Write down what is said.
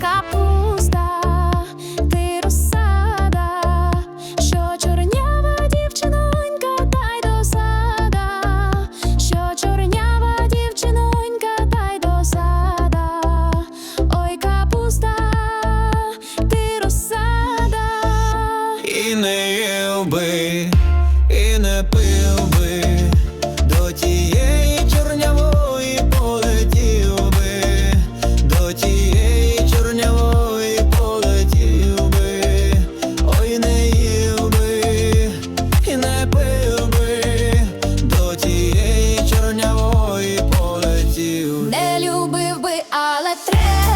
капуста, ти розсада, що чорнява дівчинонька, та й досада, що чорнява дівчинонька, та й досада, ой, капуста, ти розсада. І не їв би, і не пив Не любив би, але треба.